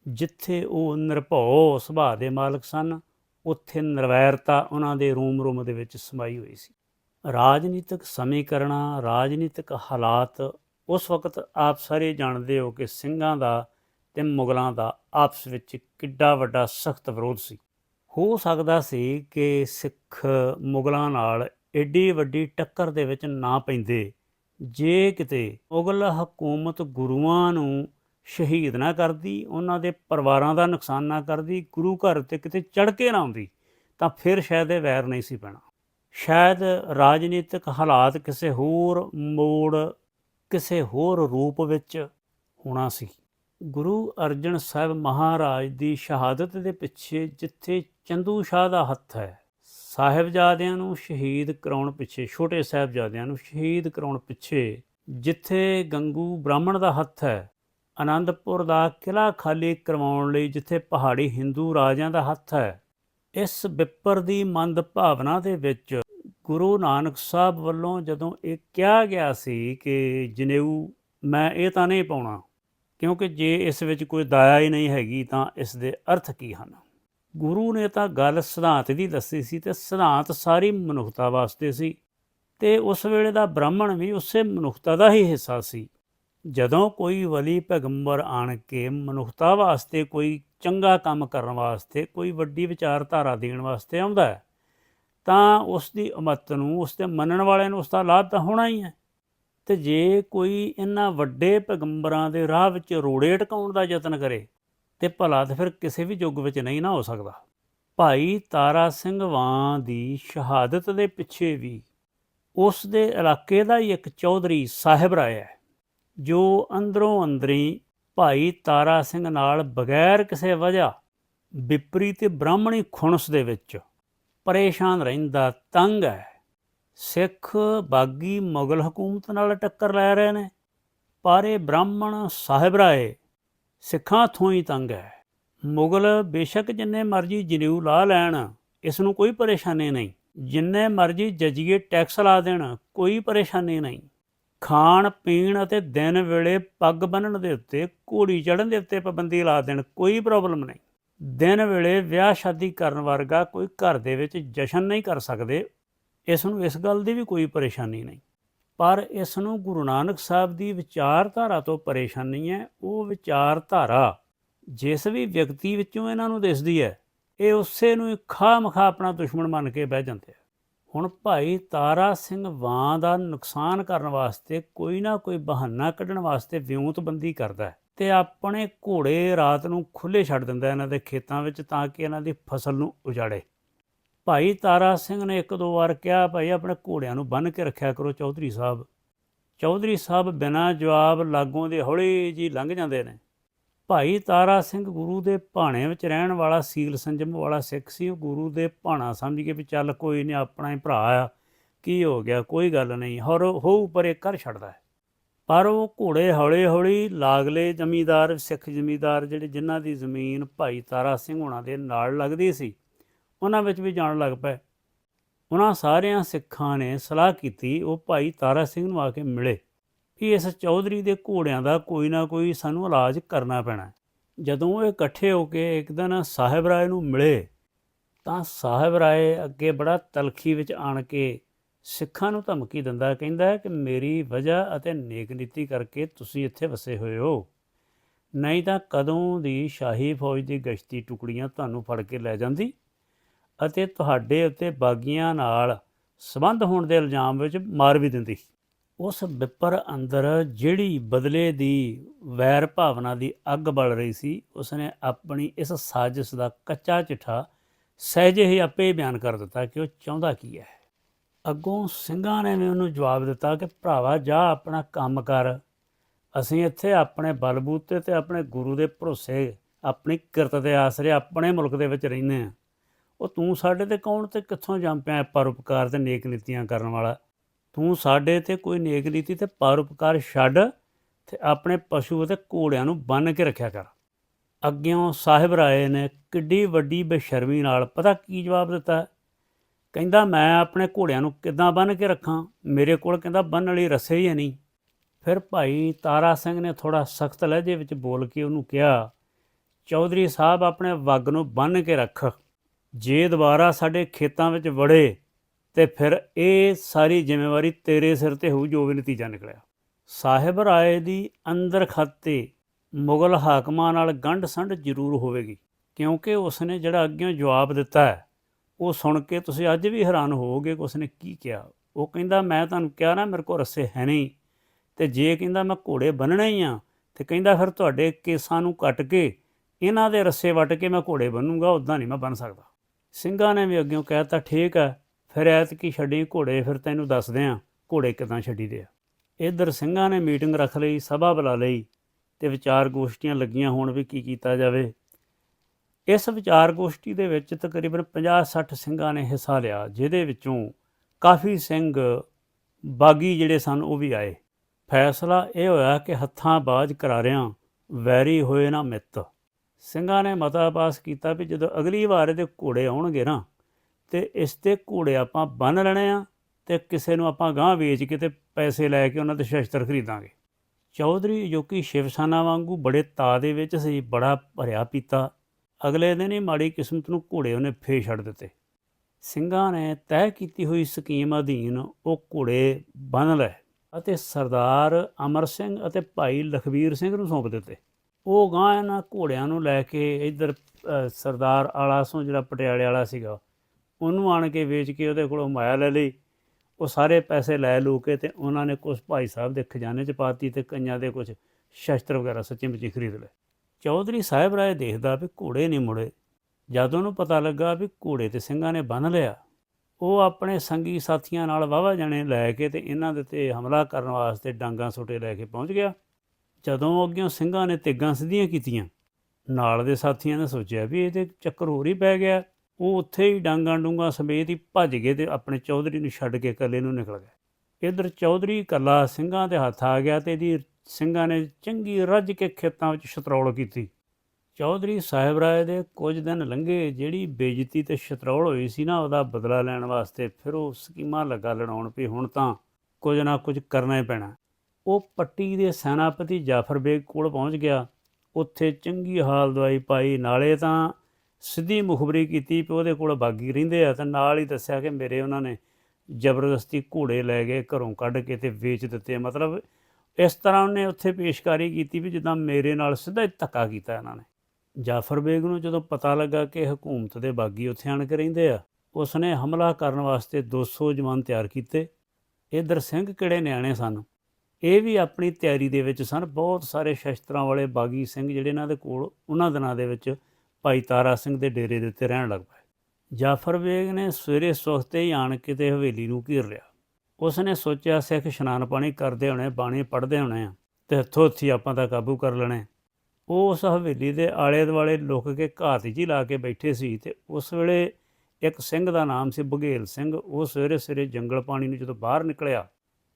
ਜਿੱਥੇ ਉਹ ਨਿਰਭਉ ਸੁਭਾਅ ਦੇ ਮਾਲਕ ਸਨ, ਉੱਥੇ ਨਿਰਵੈਰਤਾ ਉਹਨਾਂ ਦੇ ਰੂਮ ਰੂਮ ਦੇ ਵਿੱਚ ਸਮਾਈ ਹੋਈ ਸੀ। ਰਾਜਨੀਤਿਕ ਸਮੀਕਰਣਾ, ਰਾਜਨੀਤਿਕ ਹਾਲਾਤ ਉਸ ਵਕਤ ਆਪ ਸਾਰੇ ਜਾਣਦੇ ਹੋ ਕਿ ਸਿੰਘਾਂ ਦਾ ਤੇ ਮੁਗਲਾਂ ਦਾ ਆਪਸ ਵਿੱਚ ਕਿੱਡਾ ਵੱਡਾ ਸਖਤ ਵਿਰੋਧ ਸੀ। ਹੋ ਸਕਦਾ ਸੀ ਕਿ ਸਿੱਖ ਮੁਗਲਾਂ ਨਾਲ ਐਡੀ ਵੱਡੀ ਟੱਕਰ ਦੇ ਵਿੱਚ ਨਾ ਪੈਂਦੇ। ਜੇ ਕਿਤੇ ਮੁਗਲ ਹਕੂਮਤ ਗੁਰੂਆਂ ਨੂੰ ਸ਼ਹੀਦ ਨਾ ਕਰਦੀ, ਉਹਨਾਂ ਦੇ ਪਰਿਵਾਰਾਂ ਦਾ ਨੁਕਸਾਨ ਨਾ ਕਰਦੀ, ਗੁਰੂ ਘਰ ਤੇ ਕਿਤੇ ਚੜ ਕੇ ਨਾ ਆਉਂਦੀ, ਤਾਂ ਫਿਰ ਸ਼ਾਇਦ ਇਹ ਵੈਰ ਨਹੀਂ ਸੀ ਪੈਣਾ। ਸ਼ਾਇਦ ਰਾਜਨੀਤਿਕ ਹਾਲਾਤ ਕਿਸੇ ਹੋਰ ਮੋੜ, ਕਿਸੇ ਹੋਰ ਰੂਪ ਵਿੱਚ ਹੋਣਾ ਸੀ। ਗੁਰੂ ਅਰਜਨ ਸਾਹਿਬ ਮਹਾਰਾਜ ਦੀ ਸ਼ਹਾਦਤ ਦੇ ਪਿੱਛੇ ਜਿੱਥੇ ਚੰਦੂ ਸ਼ਾਹ ਦਾ ਹੱਥ ਹੈ ਸਾਹਿਬਜ਼ਾਦਿਆਂ ਨੂੰ ਸ਼ਹੀਦ ਕਰਾਉਣ ਪਿੱਛੇ, ਛੋਟੇ ਸਾਹਿਬਜ਼ਾਦਿਆਂ ਨੂੰ ਸ਼ਹੀਦ ਕਰਾਉਣ ਪਿੱਛੇ ਜਿੱਥੇ ਗੰਗੂ ਬ੍ਰਾਹਮਣ ਦਾ ਹੱਥ ਹੈ, ਆਨੰਦਪੁਰ ਦਾ ਕਿਲਾ ਖਾਲੀ ਕਰਵਾਉਣ ਲਈ ਜਿੱਥੇ ਪਹਾੜੀ ਹਿੰਦੂ ਰਾਜਿਆਂ ਦਾ ਹੱਥ ਹੈ, ਇਸ ਵਿਪਰ ਦੀ ਮੰਦ ਭਾਵਨਾ ਦੇ ਵਿੱਚ ਗੁਰੂ ਨਾਨਕ ਸਾਹਿਬ ਵੱਲੋਂ ਜਦੋਂ ਇਹ ਕਿਹਾ ਗਿਆ ਸੀ ਕਿ ਜਨੇਊ, ਮੈਂ ਇਹ ਤਾਂ ਨਹੀਂ ਪਾਉਣਾ, ਕਿਉਂਕਿ ਜੇ ਇਸ ਵਿੱਚ ਕੋਈ ਦਇਆ ਹੀ ਨਹੀਂ ਹੈਗੀ ਤਾਂ ਇਸ ਦੇ ਅਰਥ ਕੀ ਹਨ? ਗੁਰੂ ਨੇ ਤਾਂ ਗੱਲ ਸਿਧਾਂਤ ਦੀ ਦੱਸੀ ਸੀ ਤੇ ਸਿਧਾਂਤ ਸਾਰੀ ਮਨੁੱਖਤਾ ਵਾਸਤੇ ਸੀ ਤੇ ਉਸ ਵੇਲੇ ਦਾ ਬ੍ਰਾਹਮਣ ਵੀ ਉਸੇ ਮਨੁੱਖਤਾ ਦਾ ਹੀ ਹਿੱਸਾ ਸੀ। ਜਦੋਂ ਕੋਈ ਵਲੀ ਪੈਗੰਬਰ ਆਣ ਕੇ ਮਨੁੱਖਤਾ ਵਾਸਤੇ ਕੋਈ ਚੰਗਾ ਕੰਮ ਕਰਨ ਵਾਸਤੇ, ਕੋਈ ਵੱਡੀ ਵਿਚਾਰਧਾਰਾ ਦੇਣ ਵਾਸਤੇ ਆਉਂਦਾ ਹੈ, ਤਾਂ ਉਸ ਦੀ ਉਮਤ ਨੂੰ, ਉਸ ਦੇ ਮੰਨਣ ਵਾਲਿਆਂ ਨੂੰ ਉਸ ਦਾ ਲਾਭ ਤਾਂ ਹੋਣਾ ਹੀ ਹੈ। ਤੇ ਜੇ ਕੋਈ ਇਹਨਾਂ ਵੱਡੇ ਪੈਗੰਬਰਾਂ ਦੇ ਰਾਹ ਵਿੱਚ ਰੋੜੇ ਟਕਾਉਣ ਦਾ ਯਤਨ ਕਰੇ ਤੇ ਭਲਾ ਤੇ ਫਿਰ ਕਿਸੇ ਵੀ ਯੁੱਗ ਵਿੱਚ ਨਹੀਂ ਨਾ ਹੋ ਸਕਦਾ। ਭਾਈ ਤਾਰਾ ਸਿੰਘ ਵਾਂ ਦੀ ਸ਼ਹਾਦਤ ਦੇ ਪਿੱਛੇ ਵੀ ਉਸ ਦੇ ਇਲਾਕੇ ਦਾ ਹੀ ਇੱਕ ਚੌਧਰੀ ਸਾਹਿਬ ਰਾਏ ਹੈ, ਜੋ ਅੰਦਰੋਂ ਅੰਦਰੀ ਭਾਈ ਤਾਰਾ ਸਿੰਘ ਨਾਲ ਬਗੈਰ ਕਿਸੇ ਵਜ੍ਹਾ ਵਿਪਰੀ ਤੇ ਬ੍ਰਾਹਮਣੀ ਖੁਣਸ ਦੇ ਵਿੱਚ ਪਰੇਸ਼ਾਨ ਰਹਿੰਦਾ ਤੰਗ ਹੈ। ਸਿੱਖ ਬਾਗੀ ਮੁਗਲ ਹਕੂਮਤ ਨਾਲ ਟੱਕਰ ਲੈ ਰਹੇ ਨੇ, ਪਰ ਇਹ ਬ੍ਰਾਹਮਣ ਸਾਹਿਬ ਰਾਏ ਸਿੱਖਾਂ ਤੋਂ ਹੀ ਤੰਗ ਹੈ। ਮੁਗਲ ਬੇਸ਼ੱਕ ਜਿੰਨੇ ਮਰਜ਼ੀ ਜਨੇਊ ਲਾ ਲੈਣ, ਇਸ ਨੂੰ ਕੋਈ ਪਰੇਸ਼ਾਨੀ ਨਹੀਂ। ਜਿੰਨੇ ਮਰਜ਼ੀ ਜਜੀਏ ਟੈਕਸ ਲਾ ਦੇਣ, ਕੋਈ ਪਰੇਸ਼ਾਨੀ ਨਹੀਂ। ਖਾਣ, ਪੀਣ ਅਤੇ ਦਿਨ ਵੇਲੇ ਪੱਗ ਬੰਨਣ ਦੇ ਉੱਤੇ, ਘੋੜੀ ਚੜ੍ਹਨ ਦੇ ਉੱਤੇ ਪਾਬੰਦੀ ਲਾ ਦੇਣ, ਕੋਈ ਪ੍ਰੋਬਲਮ ਨਹੀਂ। ਦਿਨ ਵੇਲੇ ਵਿਆਹ ਸ਼ਾਦੀ ਕਰਨ ਵਰਗਾ ਕੋਈ ਘਰ ਦੇ ਵਿੱਚ ਜਸ਼ਨ ਨਹੀਂ ਕਰ ਸਕਦੇ, ਇਸ ਨੂੰ ਇਸ ਗੱਲ ਦੀ ਵੀ ਕੋਈ ਪਰੇਸ਼ਾਨੀ ਨਹੀਂ। ਪਰ ਇਸ ਨੂੰ ਗੁਰੂ ਨਾਨਕ ਸਾਹਿਬ ਦੀ ਵਿਚਾਰਧਾਰਾ ਤੋਂ ਪਰੇਸ਼ਾਨੀ ਹੈ, ਉਹ ਵਿਚਾਰਧਾਰਾ ਜਿਸ ਵੀ ਵਿਅਕਤੀ ਵਿੱਚੋਂ ਇਹਨਾਂ ਨੂੰ ਦਿਸਦੀ ਹੈ, ਇਹ ਉਸੇ ਨੂੰ ਖਾ ਮਖਾ ਆਪਣਾ ਦੁਸ਼ਮਣ ਮੰਨ ਕੇ ਬਹਿ ਜਾਂਦੇ ਆ। ਹੁਣ ਭਾਈ ਤਾਰਾ ਸਿੰਘ ਵਾਂ ਦਾ ਨੁਕਸਾਨ ਕਰਨ ਵਾਸਤੇ ਕੋਈ ਨਾ ਕੋਈ ਬਹਾਨਾ ਕੱਢਣ ਵਾਸਤੇ ਵਿਉਂਤਬੰਦੀ ਕਰਦਾ ਹੈ ਤੇ ਆਪਣੇ ਘੋੜੇ ਰਾਤ ਨੂੰ ਖੁੱਲੇ ਛੱਡ ਦਿੰਦਾ ਇਹਨਾਂ ਦੇ ਖੇਤਾਂ ਵਿੱਚ ਤਾਂ ਕਿ ਇਹਨਾਂ ਦੀ ਫਸਲ ਨੂੰ ਉਜਾੜੇ। ਭਾਈ ਤਾਰਾ ਸਿੰਘ ਨੇ ਇੱਕ ਦੋ ਵਾਰ ਕਿਹਾ, ਭਾਈ ਆਪਣੇ ਘੋੜਿਆਂ ਨੂੰ ਬੰਨ੍ਹ ਕੇ ਰੱਖਿਆ ਕਰੋ ਚੌਧਰੀ ਸਾਹਿਬ। ਚੌਧਰੀ ਸਾਹਿਬ ਬਿਨਾਂ ਜਵਾਬ ਲਾਗੋਂ ਦੇ ਹੌਲੀ ਜੀ ਲੰਘ ਜਾਂਦੇ ਨੇ। ਭਾਈ ਤਾਰਾ ਸਿੰਘ ਗੁਰੂ ਦੇ ਭਾਣੇ ਵਿੱਚ ਰਹਿਣ ਵਾਲਾ ਸੀਲ ਸੰਜਮ ਵਾਲਾ ਸਿੱਖ ਸੀ। ਉਹ ਗੁਰੂ ਦੇ ਭਾਣਾ ਸਮਝ ਕੇ ਵੀ ਚੱਲ ਕੋਈ ਨਹੀਂ ਆਪਣਾ ਹੀ ਭਰਾ ਆ, ਕੀ ਹੋ ਗਿਆ, ਕੋਈ ਗੱਲ ਨਹੀਂ। ਹੋਰ ਹੋਊ ਪਰੇ ਕਰ ਛੱਡਦਾ ਪਰ ਉਹ ਘੋੜੇ ਹੌਲੇ ਹੌਲੀ ਲਾਗਲੇ ਜ਼ਮੀਂਦਾਰ, ਸਿੱਖ ਜ਼ਮੀਂਦਾਰ ਜਿਹੜੇ ਜਿਨ੍ਹਾਂ ਦੀ ਜ਼ਮੀਨ ਭਾਈ ਤਾਰਾ ਸਿੰਘ ਹੋਣਾ ਦੇ ਨਾਲ ਲੱਗਦੀ ਸੀ ਉਹਨਾਂ ਵਿੱਚ ਵੀ ਜਾਣ ਲੱਗ ਪਏ। ਉਹਨਾਂ ਸਾਰਿਆਂ ਸਿੱਖਾਂ ਨੇ ਸਲਾਹ ਕੀਤੀ, ਉਹ ਭਾਈ ਤਾਰਾ ਸਿੰਘ ਨੂੰ ਆ ਕੇ ਮਿਲੇ ਕਿ ਇਸ ਚੌਧਰੀ ਦੇ ਘੋੜਿਆਂ ਦਾ ਕੋਈ ਨਾ ਕੋਈ ਸਾਨੂੰ ਇਲਾਜ ਕਰਨਾ ਪੈਣਾ ਜਦੋਂ ਉਹ ਇਕੱਠੇ ਹੋ ਕੇ ਇੱਕ ਦਿਨ ਸਾਹਿਬ ਰਾਏ ਨੂੰ ਮਿਲੇ, ਤਾਂ ਸਾਹਿਬ ਰਾਏ ਅੱਗੇ ਬੜਾ ਤਲਖੀ ਵਿੱਚ ਆਣ ਕੇ ਸਿੱਖਾਂ ਨੂੰ ਧਮਕੀ ਦਿੰਦਾ, ਕਹਿੰਦਾ ਕਿ ਮੇਰੀ ਵਜ੍ਹਾ ਅਤੇ ਨੇਕ ਨੀਤੀ ਕਰਕੇ ਤੁਸੀਂ ਇੱਥੇ ਵਸੇ ਹੋਏ ਹੋ। ਨਹੀਂ ਤਾਂ ਕਦੋਂ ਦੀ ਸ਼ਾਹੀ ਫੌਜ ਦੀ ਗਸ਼ਤੀ ਟੁਕੜੀਆਂ ਤੁਹਾਨੂੰ ਫੜ ਕੇ ਲੈ ਜਾਂਦੀ? ਅਤੇ ਤੁਹਾਡੇ ਉੱਤੇ ਬਾਗੀਆਂ ਨਾਲ ਸੰਬੰਧ ਹੋਣ ਦੇ ਇਲਜ਼ਾਮ ਵਿੱਚ ਮਾਰ ਵੀ ਦਿੰਦੀ। ਉਸ ਵਿਪਰ ਅੰਦਰ ਜਿਹੜੀ ਬਦਲੇ ਦੀ ਵੈਰ ਭਾਵਨਾ ਦੀ ਅੱਗ ਬਲ ਰਹੀ ਸੀ, ਉਸਨੇ ਆਪਣੀ ਇਸ ਸਾਜ਼ਿਸ਼ ਦਾ ਕੱਚਾ ਚਿੱਠਾ ਸਹਿਜੇ ਹੀ ਆਪੇ ਹੀ ਬਿਆਨ ਕਰ ਦਿੱਤਾ ਕਿ ਉਹ ਚਾਹੁੰਦਾ ਕੀ ਹੈ। ਅੱਗੋਂ ਸਿੰਘਾਂ ਨੇ ਵੀ ਉਹਨੂੰ ਜਵਾਬ ਦਿੱਤਾ ਕਿ, ਭਰਾਵਾ, ਜਾ ਆਪਣਾ ਕੰਮ ਕਰ। ਅਸੀਂ ਇੱਥੇ ਆਪਣੇ ਬਲਬੂਤੇ ਤੇ ਆਪਣੇ ਗੁਰੂ ਦੇ ਭਰੋਸੇ, ਆਪਣੀ ਕਿਰਤ ਦੇ ਆਸਰੇ ਆਪਣੇ ਮੁਲਕ ਦੇ ਵਿੱਚ ਰਹਿੰਦੇ ਹਾਂ। ਉਹ ਤੂੰ ਸਾਡੇ ਤੇ ਕੌਣ ਤੇ ਕਿੱਥੋਂ ਜੰਮ ਪਿਆ ਪਰਉਪਕਾਰ ਤੇ ਨੇਕ ਨੀਤੀਆਂ ਕਰਨ ਵਾਲਾ? ਤੂੰ ਸਾਡੇ ਤੇ ਕੋਈ ਨੇਕ ਨੀਤੀ ਤੇ ਪਰਉਪਕਾਰ ਛੱਡ ਤੇ ਆਪਣੇ ਪਸ਼ੂ ਅਤੇ ਘੋੜਿਆਂ ਨੂੰ ਬੰਨ ਕੇ ਰੱਖਿਆ ਕਰ। ਅੱਗਿਓਂ ਸਾਹਿਬ ਰਾਏ ਨੇ ਕਿੱਡੀ ਵੱਡੀ ਬੇਸ਼ਰਮੀ ਨਾਲ ਪਤਾ ਕੀ ਜਵਾਬ ਦਿੱਤਾ? ਕਹਿੰਦਾ, ਮੈਂ ਆਪਣੇ ਘੋੜਿਆਂ ਨੂੰ ਕਿੱਦਾਂ ਬੰਨ ਕੇ ਰੱਖਾਂ? ਮੇਰੇ ਕੋਲ ਕਹਿੰਦਾ ਬੰਨ੍ਹਣ ਵਾਲੀ ਰੱਸੇ ਹੀ ਨਹੀਂ। ਫਿਰ ਭਾਈ ਤਾਰਾ ਸਿੰਘ ਨੇ ਥੋੜਾ ਸਖਤ ਲਹਿਜੇ ਵਿੱਚ ਬੋਲ ਕੇ ਉਹਨੂੰ ਕਿਹਾ, ਚੌਧਰੀ ਸਾਹਿਬ, ਆਪਣੇ ਵੱਗ ਨੂੰ ਬੰਨ ਕੇ ਰੱਖ। ਜੇ ਦੁਬਾਰਾ ਸਾਡੇ ਖੇਤਾਂ ਵਿੱਚ ਵੜੇ ਤੇ ਫਿਰ ਇਹ ਸਾਰੀ ਜ਼ਿੰਮੇਵਾਰੀ ਤੇਰੇ ਸਿਰ ਤੇ ਹੋਊ ਜੋ ਵੀ ਨਤੀਜਾ ਨਿਕਲਿਆ। ਸਾਹਿਬ ਰਾਏ ਦੀ ਅੰਦਰ ਖਾਤੇ ਮੁਗਲ ਹਾਕਮਾਂ ਨਾਲ ਗੰਢ ਸੰਢ ਜ਼ਰੂਰ ਹੋਵੇਗੀ, ਕਿਉਂਕਿ ਉਸਨੇ ਜਿਹੜਾ ਅੱਗੇ ਜਵਾਬ ਦਿੱਤਾ ਹੈ, ਉਹ ਸੁਣ ਕੇ ਤੁਸੀਂ ਅੱਜ ਵੀ ਹੈਰਾਨ ਹੋਵੋਗੇ ਕਿ ਉਸਨੇ ਕੀ ਕਿਹਾ। ਉਹ ਕਹਿੰਦਾ, ਮੈਂ ਤੁਹਾਨੂੰ ਕਿਹਾ ਨਾ, ਮੇਰੇ ਕੋਲ ਰੱਸੇ ਹੈ ਨਹੀਂ ਤੇ ਜੇ ਕਹਿੰਦਾ, ਮੈਂ ਘੋੜੇ ਬੰਨਣੇ ਹੀ ਆ ਤੇ ਕਹਿੰਦਾ, ਫਿਰ ਤੁਹਾਡੇ ਕੇਸਾਂ ਨੂੰ ਕੱਟ ਕੇ, ਇਹਨਾਂ ਦੇ ਰੱਸੇ ਵੱਟ ਕੇ ਮੈਂ ਘੋੜੇ ਬੰਨੂਗਾ ਉਦਾਂ ਨਹੀਂ ਮੈਂ ਬੰਨ ਸਕਦਾ। ਸਿੰਘਾਂ ਨੇ ਵੀ ਅੱਗਿਓਂ ਕਹਿਤਾ ਠੀਕ ਹੈ ਫਿਰ ਐਤਕੀ ਛੱਡੀ ਘੋੜੇ, ਫਿਰ ਤੈਨੂੰ ਦੱਸਦੇ ਆ ਘੋੜੇ ਕਿਦਾਂ ਛੱਡੀਦੇ ਆ। ਇਧਰ ਸਿੰਘਾਂ ਨੇ ਮੀਟਿੰਗ ਰੱਖ ਲਈ, ਸਭਾ ਬੁਲਾ ਲਈ ਤੇ ਵਿਚਾਰ ਗੋਸ਼ਟੀਆਂ ਲੱਗੀਆਂ, ਹੋਣ ਵੀ ਕੀ ਕੀਤਾ ਜਾਵੇ। ਇਸ ਵਿਚਾਰ ਗੋਸ਼ਟੀ ਦੇ ਵਿੱਚ ਤਕਰੀਬਨ 50-60 ਸਿੰਘਾਂ ਨੇ ਹਿੱਸਾ ਲਿਆ, ਜਿਹਦੇ ਵਿੱਚੋਂ ਕਾਫੀ ਸਿੰਘ ਬਾਗੀ ਜਿਹੜੇ ਸਨ, ਉਹ ਵੀ ਆਏ। ਫੈਸਲਾ ਇਹ ਹੋਇਆ ਕਿ ਹੱਥਾਂ ਬਾਜ ਕਰਾਰਿਆਂ, ਵੈਰੀ ਹੋਏ ਨਾ ਮਿੱਤ। ਸਿੰਘਾਂ ਨੇ ਮਤਾ ਪਾਸ ਕੀਤਾ ਵੀ ਜਦੋਂ ਅਗਲੀ ਵਾਰ ਇਹਦੇ ਘੋੜੇ ਆਉਣਗੇ ਨਾ, ਤੇ ਇਸ ਤੇ ਘੋੜੇ ਆਪਾਂ ਬੰਨ ਲੈਣੇ ਆ ਤੇ ਕਿਸੇ ਨੂੰ ਆਪਾਂ ਗਾਂਹ ਵੇਚ ਕੇ ਤੇ ਪੈਸੇ ਲੈ ਕੇ ਉਹਨਾਂ ਦੇ ਸ਼ਸਤਰ ਖਰੀਦਾਂਗੇ। ਚੌਧਰੀ ਜੋ ਕਿ ਸ਼ਿਵਸਾਨਾ ਵਾਂਗੂ ਬੜੇ ਤਾ ਦੇ ਵਿੱਚ ਸੀ, ਬੜਾ ਭਰਿਆ ਪੀਤਾ। ਅਗਲੇ ਦਿਨ ਹੀ ਮਾੜੀ ਕਿਸਮਤ ਨੂੰ ਘੋੜੇ ਉਹਨੇ ਫੇਰ ਛੱਡ ਦਿੱਤੇ। ਸਿੰਘਾਂ ਨੇ ਤੈਅ ਕੀਤੀ ਹੋਈ ਸਕੀਮ ਅਧੀਨ ਉਹ ਘੋੜੇ ਬੰਨ ਲਏ ਅਤੇ ਸਰਦਾਰ ਅਮਰ ਸਿੰਘ ਅਤੇ ਭਾਈ ਲਖਵੀਰ ਸਿੰਘ ਨੂੰ ਸੌਂਪ ਦਿੱਤੇ। ਉਹ ਗਾਂ ਇਹਨਾਂ ਘੋੜਿਆਂ ਨੂੰ ਲੈ ਕੇ ਇੱਧਰ ਸਰਦਾਰ ਆਲਾ ਸੋਂ ਜਿਹੜਾ ਪਟਿਆਲੇ ਵਾਲਾ ਸੀਗਾ, ਉਹਨੂੰ ਆਣ ਕੇ ਵੇਚ ਕੇ ਉਹਦੇ ਕੋਲੋਂ ਮਾਇਆ ਲੈ ਲਈ। ਉਹ ਸਾਰੇ ਪੈਸੇ ਲੈ ਲੂ ਕੇ ਤੇ ਉਹਨਾਂ ਨੇ ਕੁਝ ਭਾਈ ਸਾਹਿਬ ਦੇ ਖਜ਼ਾਨੇ 'ਚ ਪਾਤੀ ਤੇ ਕਈਆਂ ਦੇ ਕੁਝ ਸ਼ਸਤਰ ਵਗੈਰਾ ਸੱਚੀ ਮੁੱਚੀ ਖਰੀਦ ਲਏ। ਚੌਧਰੀ ਸਾਹਿਬ ਰਾਏ ਦੇਖਦਾ ਵੀ ਘੋੜੇ ਨਹੀਂ ਮੁੜੇ। ਜਦ ਉਹਨੂੰ ਪਤਾ ਲੱਗਾ ਵੀ ਘੋੜੇ ਤੇ ਸਿੰਘਾਂ ਨੇ ਬੰਨ ਲਿਆ, ਉਹ ਆਪਣੇ ਸੰਗੀ ਸਾਥੀਆਂ ਨਾਲ ਵਾਵਾ ਜਣੇ ਲੈ ਕੇ ਤੇ ਇਹਨਾਂ ਦੇ ਤੇ ਹਮਲਾ ਕਰਨ ਵਾਸਤੇ ਡਾਂਗਾ ਸੋਟੇ ਲੈ ਕੇ ਪਹੁੰਚ ਗਿਆ। ਜਦੋਂ ਅੱਗਿਓਂ ਸਿੰਘਾਂ ਨੇ ਤੇਗਾਂ ਸਿੱਧੀਆਂ ਕੀਤੀਆਂ, ਨਾਲ ਦੇ ਸਾਥੀਆਂ ਨੇ ਸੋਚਿਆ ਵੀ ਇਹ ਤੇ ਚੱਕਰ ਹੋਰ ਹੀ ਪੈ ਗਿਆ। ਉਹ ਉੱਥੇ ਹੀ ਡਾਂਗਾ ਡੂੰਗਾ ਸਮੇਤ ਹੀ ਭੱਜ ਗਏ ਤੇ ਆਪਣੇ ਚੌਧਰੀ ਨੂੰ ਛੱਡ ਕੇ ਇਕੱਲੇ ਨੂੰ ਨਿਕਲ ਗਏ। ਇਧਰ ਚੌਧਰੀ ਇਕੱਲਾ ਸਿੰਘਾਂ ਦੇ ਹੱਥ ਆ ਗਿਆ ਤੇ ਇਹਦੀ ਸਿੰਘਾਂ ਨੇ ਚੰਗੀ ਰੱਜ ਕੇ ਖੇਤਾਂ ਵਿੱਚ ਛਤਰੌਲ ਕੀਤੀ। ਚੌਧਰੀ ਸਾਹਿਬ ਰਾਏ ਦੇ ਕੁਝ ਦਿਨ ਲੰਘੇ, ਜਿਹੜੀ ਬੇਇੱਜ਼ਤੀ ਤੇ ਛਤਰੌਲ ਹੋਈ ਸੀ ਨਾ, ਉਹਦਾ ਬਦਲਾ ਲੈਣ ਵਾਸਤੇ ਫਿਰ ਉਹ ਸਕੀਮਾਂ ਲੱਗਾ ਲੜਾਉਣ ਵੀ ਹੁਣ ਤਾਂ ਕੁਝ ਨਾ ਕੁਝ ਕਰਨਾ ਹੀ ਪੈਣਾ। ਉਹ ਪੱਟੀ ਦੇ ਸੈਨਾਪਤੀ ਜਾਫਰ ਬੇਗ ਕੋਲ ਪਹੁੰਚ ਗਿਆ। ਉੱਥੇ ਚੰਗੀ ਹਾਲ ਦਵਾਈ ਪਾਈ। ਨਾਲੇ ਤਾਂ ਸਿੱਧੀ ਮੁਖਬਰੀ ਕੀਤੀ ਕਿ ਉਹਦੇ ਕੋਲ ਬਾਗੀ ਰਹਿੰਦੇ ਆ। ਤੇ ਨਾਲ ਹੀ ਦੱਸਿਆ ਕਿ ਮੇਰੇ ਉਹਨਾਂ ਨੇ ਜ਼ਬਰਦਸਤੀ ਘੋੜੇ ਲੈ ਗਏ, ਘਰੋਂ ਕੱਢ ਕੇ ਤੇ ਵੇਚ ਦਿੱਤੇ। ਮਤਲਬ ਇਸ ਤਰ੍ਹਾਂ ਉਹਨੇ ਉੱਥੇ ਪੇਸ਼ਕਾਰੀ ਕੀਤੀ ਵੀ ਜਿੱਦਾਂ ਮੇਰੇ ਨਾਲ ਸਿੱਧਾ ਹੀ ਧੱਕਾ ਕੀਤਾ ਇਹਨਾਂ ਨੇ। ਜਾਫਰ ਬੇਗ ਨੂੰ ਜਦੋਂ ਪਤਾ ਲੱਗਾ ਕਿ ਹਕੂਮਤ ਦੇ ਬਾਗੀ ਉੱਥੇ ਆਣ ਕੇ ਰਹਿੰਦੇ ਆ, ਉਸਨੇ ਹਮਲਾ ਕਰਨ ਵਾਸਤੇ 200 ਜਵਾਨ ਤਿਆਰ ਕੀਤੇ। ਇਧਰ ਸਿੰਘ ਕਿਹੜੇ ਨਿਆਣੇ ਸਨ? ਇਹ ਵੀ ਆਪਣੀ ਤਿਆਰੀ ਦੇ ਵਿੱਚ ਸਨ। ਬਹੁਤ ਸਾਰੇ ਸ਼ਸਤਰਾਂ ਵਾਲੇ ਬਾਗੀ ਸਿੰਘ ਜਿਹੜੇ ਇਹਨਾਂ ਦੇ ਕੋਲ, ਉਹਨਾਂ ਦਿਨਾਂ ਦੇ ਵਿੱਚ ਭਾਈ ਤਾਰਾ ਸਿੰਘ ਦੇ ਡੇਰੇ ਦੇ ਉੱਤੇ ਰਹਿਣ ਲੱਗ ਪਏ। ਜਾਫਰ ਬੇਗ ਨੇ ਸਵੇਰੇ ਸੁਖਤੇ ਹੀ ਆਣ ਕੇ ਤੇ ਹਵੇਲੀ ਨੂੰ ਘੇਰ ਲਿਆ। ਉਸ ਨੇ ਸੋਚਿਆ, ਸਿੱਖ ਇਸ਼ਨਾਨ ਪਾਣੀ ਕਰਦੇ ਹੋਣੇ, ਬਾਣੀ ਪੜ੍ਹਦੇ ਹੋਣੇ ਆ ਤੇ ਹੱਥੋਂ ਹੱਥੀ ਆਪਾਂ ਤਾਂ ਕਾਬੂ ਕਰ ਲੈਣੇ। ਉਹ ਉਸ ਹਵੇਲੀ ਦੇ ਆਲੇ ਦੁਆਲੇ ਲੁਕ ਕੇ ਘਾਤ ਜੀ ਲਾ ਕੇ ਬੈਠੇ ਸੀ ਤੇ ਉਸ ਵੇਲੇ ਇੱਕ ਸਿੰਘ ਦਾ ਨਾਮ ਸੀ ਬਘੇਲ ਸਿੰਘ। ਉਹ ਸਵੇਰੇ ਸਵੇਰੇ ਜੰਗਲ ਪਾਣੀ ਨੂੰ ਜਦੋਂ ਬਾਹਰ ਨਿਕਲਿਆ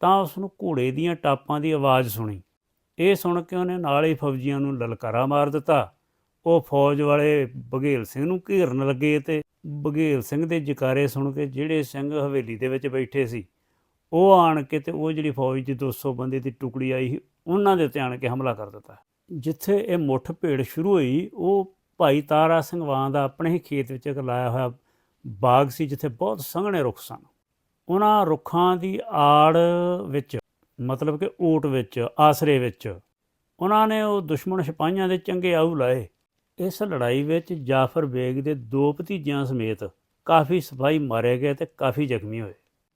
ਤਾਂ ਉਸ ਨੂੰ ਘੋੜੇ ਦੀਆਂ ਟਾਪਾਂ ਦੀ ਆਵਾਜ਼ ਸੁਣੀ। ਇਹ ਸੁਣ ਕੇ ਉਹਨੇ ਨਾਲ ਹੀ ਫੌਜੀਆਂ ਨੂੰ ਲਲਕਾਰਾ ਮਾਰ ਦਿੱਤਾ। ਉਹ ਫੌਜ ਵਾਲੇ ਬਘੇਲ ਸਿੰਘ ਨੂੰ ਘੇਰਨ ਲੱਗੇ ਤੇ ਬਘੇਲ ਸਿੰਘ ਦੇ ਜਕਾਰੇ ਸੁਣ ਕੇ ਜਿਹੜੇ ਸਿੰਘ ਹਵੇਲੀ ਦੇ ਵਿੱਚ ਬੈਠੇ ਸੀ, ਉਹ ਆਣ ਕੇ ਤੇ ਉਹ ਜਿਹੜੀ ਫੌਜ ਦੀ 200 ਬੰਦੇ ਦੀ ਟੁਕੜੀ ਆਈ ਸੀ, ਉਹਨਾਂ ਦੇ ਉੱਤੇ ਆਣ ਕੇ ਹਮਲਾ ਕਰ ਦਿੱਤਾ। ਜਿੱਥੇ ਇਹ ਮੁੱਠ ਭੇੜ ਸ਼ੁਰੂ ਹੋਈ, ਉਹ ਭਾਈ ਤਾਰਾ ਸਿੰਘ ਵਾਂ ਦਾ ਆਪਣੇ ਹੀ ਖੇਤ ਵਿੱਚ ਇੱਕ ਲਾਇਆ ਹੋਇਆ ਬਾਗ ਸੀ, ਜਿੱਥੇ ਬਹੁਤ ਸੰਘਣੇ ਰੁੱਖ ਸਨ। ਉਹਨਾਂ ਰੁੱਖਾਂ ਦੀ ਆੜ ਵਿੱਚ, ਮਤਲਬ ਕਿ ਓਟ ਵਿੱਚ, ਆਸਰੇ ਵਿੱਚ, ਉਹਨਾਂ ਨੇ ਉਹ ਦੁਸ਼ਮਣ ਸਿਪਾਹੀਆਂ ਦੇ ਚੰਗੇ ਆਹੂ ਲਾਏ। ਇਸ ਲੜਾਈ ਵਿੱਚ ਜਾਫਰ ਬੇਗ ਦੇ ਦੋ ਭਤੀਜਿਆਂ ਸਮੇਤ ਕਾਫੀ ਸਿਪਾਹੀ ਮਾਰੇ ਗਏ ਤੇ ਕਾਫੀ ਜ਼ਖਮੀ ਹੋਏ।